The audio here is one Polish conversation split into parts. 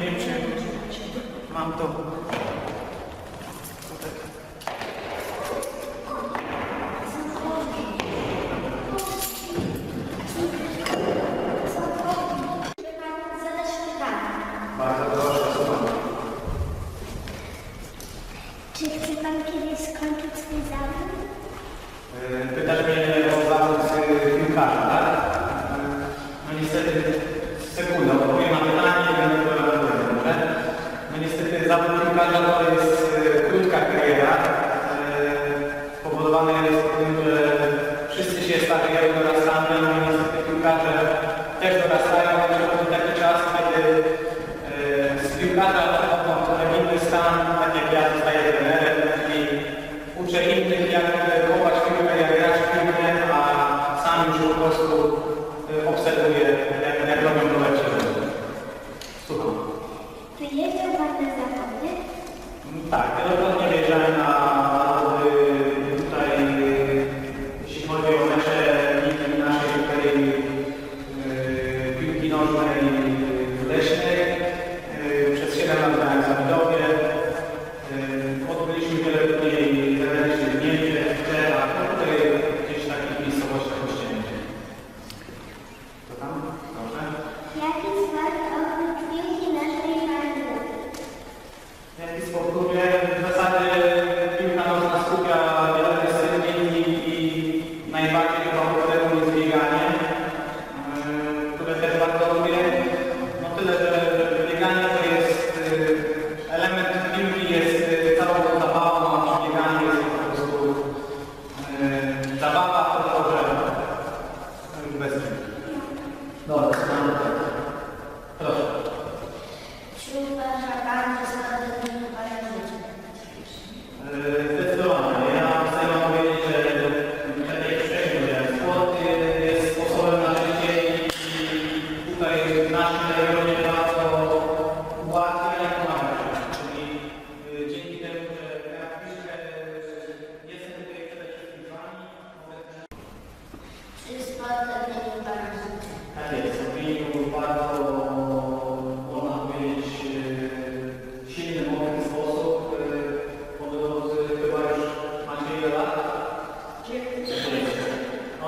Wiem, czy mam to.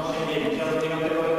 Gracias.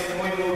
testemunho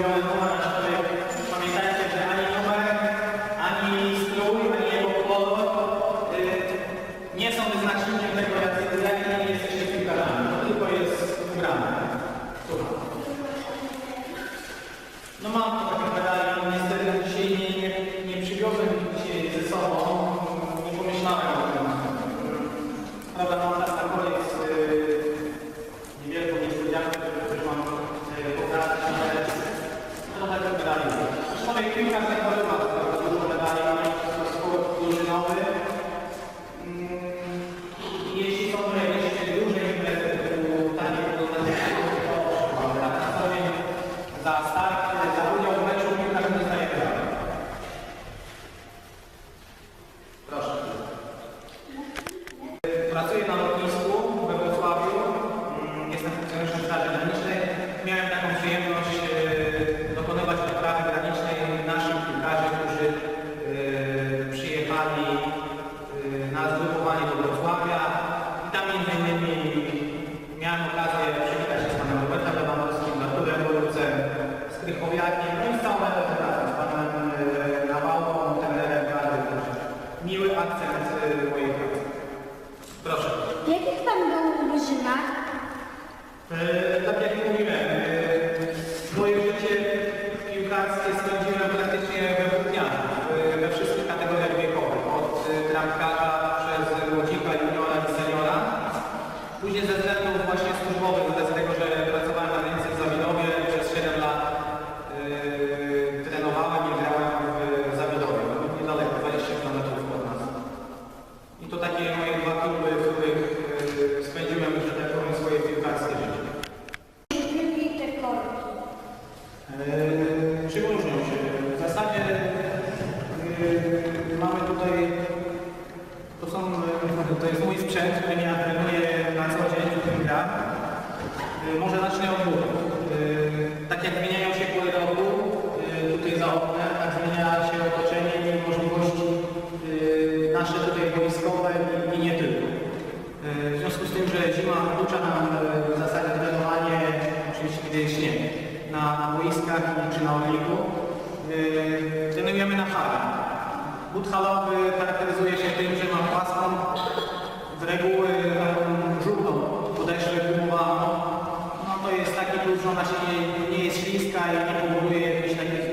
się nie, nie jest śliska i nie powoduje jakichś takich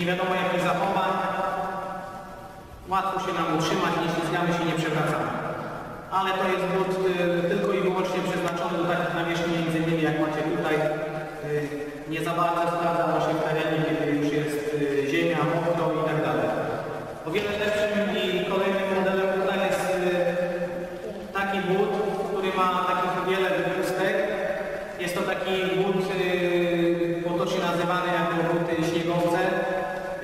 nie wiadomo jakich zachowań. Łatwo się nam utrzymać, nie ślizgamy się, nie przewracamy. Ale to jest but y, tylko i wyłącznie przeznaczony do takich nawierzchni między innymi jak macie tutaj. Y, nie za bardzo sprawdza się w terenie, kiedy już jest y, ziemia, mokro i tak dalej. O wiele lepszym i kolejnym modelem tutaj jest taki but, taki but yy, potocznie nazywany jako buty śniegowce,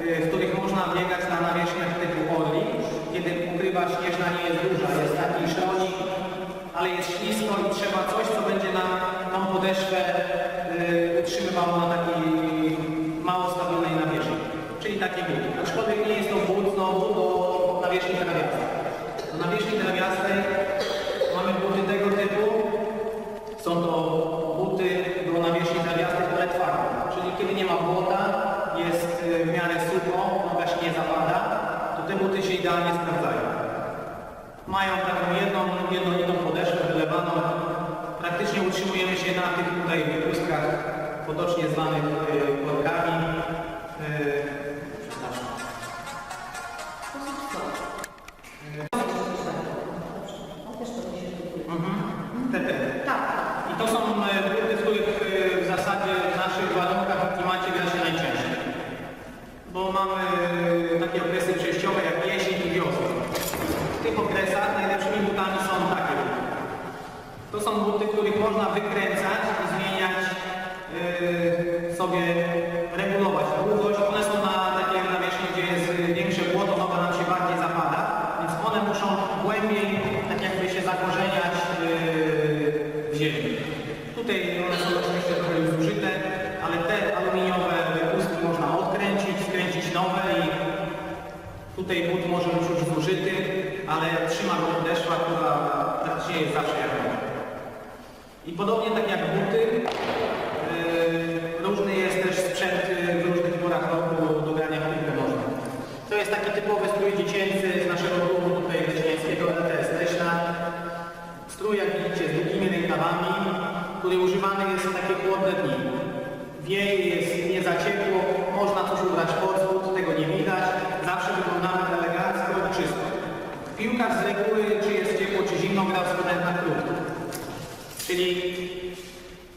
yy, w których można biegać na nawierzchniach typu orli, kiedy pokrywa śnieżna nie jest duża, jest taki szlonik, ale jest ślisko i trzeba coś, co będzie na tą podeszwę utrzymywało na takiej mało stabilnej nawierzchni. Czyli taki but. Aczkolwiek nie jest to but znowu do nawierzchni trawiastej. Do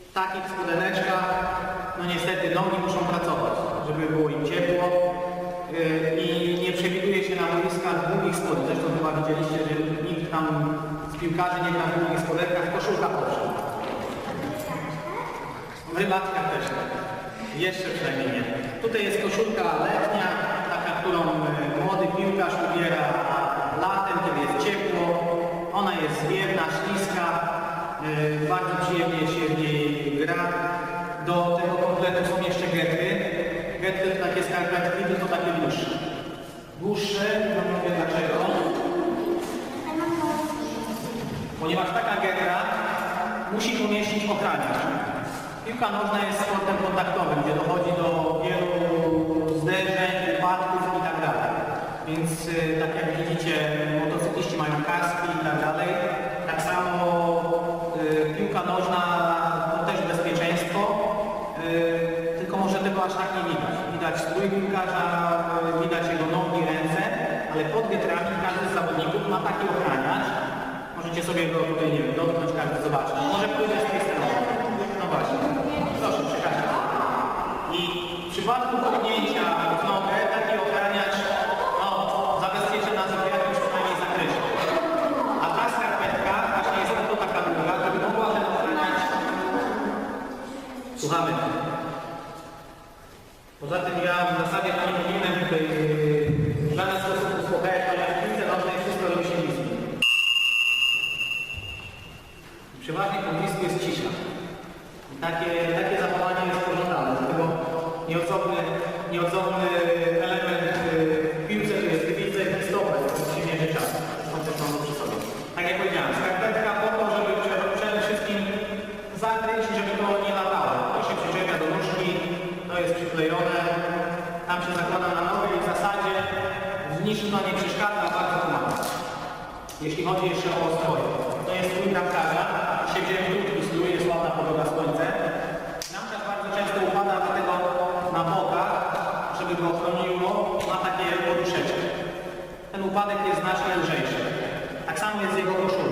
w takich spodeneczkach, no niestety nogi muszą pracować, żeby było im ciepło yy, i nie przewiduje się na boiskach długich spodni. Zresztą chyba widzieliście, że nikt tam z piłkarzy nie gra w długich spodenkach, koszulka owszem. W rybackach też. Jeszcze przynajmniej nie. Tutaj jest koszulka letnia, taka, którą y, młody piłkarz ubiera latem, kiedy jest ciepło. Ona jest zwiewna, śliska, y, bardzo przyjemnie się w niej gra. Do tego kompletu są jeszcze getry. Getry to takie skarpetki, tylko takie dłuższe. Dłuższe, no mówię dlaczego. Ponieważ taka getra musi pomieścić ochraniacz. Piłka nożna jest sportem kontaktowym, gdzie dochodzi do wielu zderzeń, upadków i tak. Więc y, tak jak widzicie, taki ochraniacz. Możecie sobie go tutaj, nie wiem, dotknąć, każdy zobaczy. Może pójdę z tej strony. No właśnie. Proszę, przekażę. I w przypadku kopnięcia w nogę taki ochraniacz no, zabezpiecza nas w jakimś przynajmniej zakresie. A ta skarpetka właśnie jest tylko taka długa, żeby mogła ten ochraniacz... Słuchamy. Poza tym ja w zasadzie to nie powinienem tutaj yy, w żaden sposób uspokajać, ale w piłce nożnej wszystko robi się blisko. Przeważnie po blisku jest cisza. I takie, takie zachowanie jest pożądane. Dlatego nieodzowny, nieodzowny element y, w piłce to jest widzę i stopę, to się mierzy czas. Mam to przy sobie. Tak jak powiedziałem, skarpetka po to, żeby prze- przede wszystkim zakryć, żeby to nie latało. To się przyczepia do nóżki, to jest przyklejone, tam się zakłada na nogę i w zasadzie niczym to nie przeszkadza, bardzo pomaga. Jeśli chodzi jeszcze o stroje, to jest strój bramkarza. Dzisiaj wziąłem upadek jest znacznie lżejszy. Tak samo jest jego koszulą.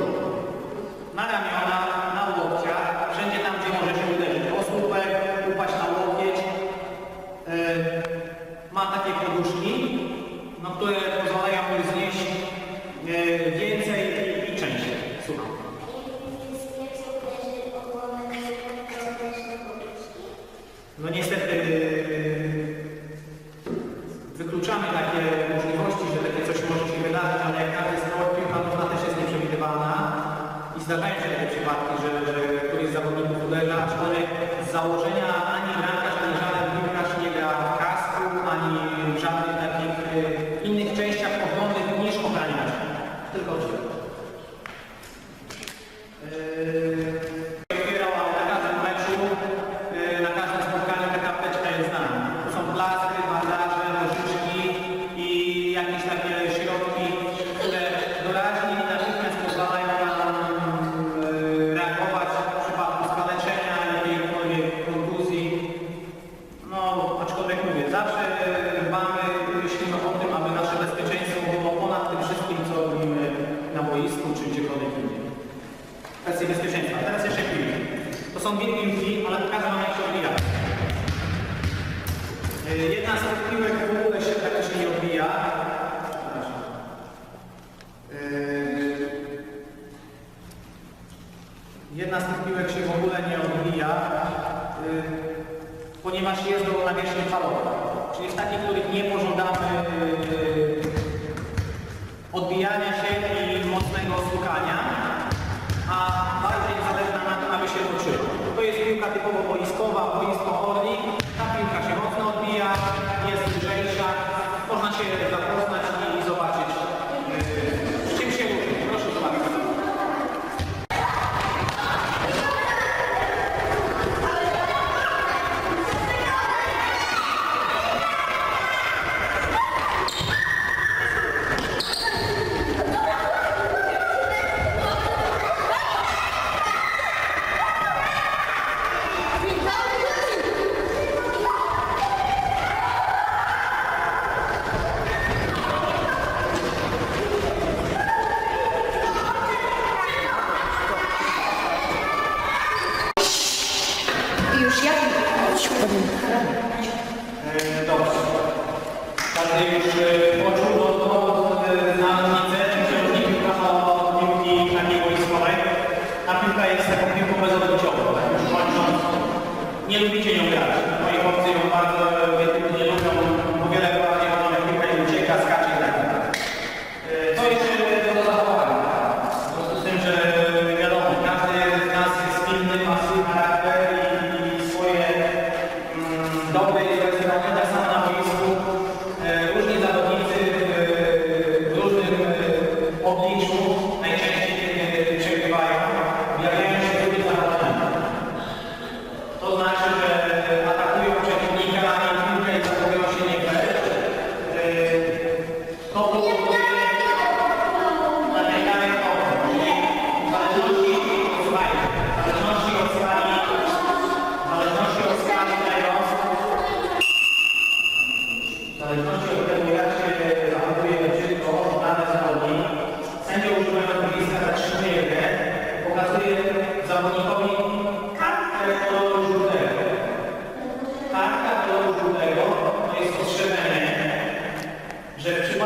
Że w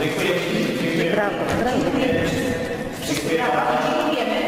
Dziękuję. Dziękuję. Brawo, brawo. Wszyscy brawo. Dziękujemy.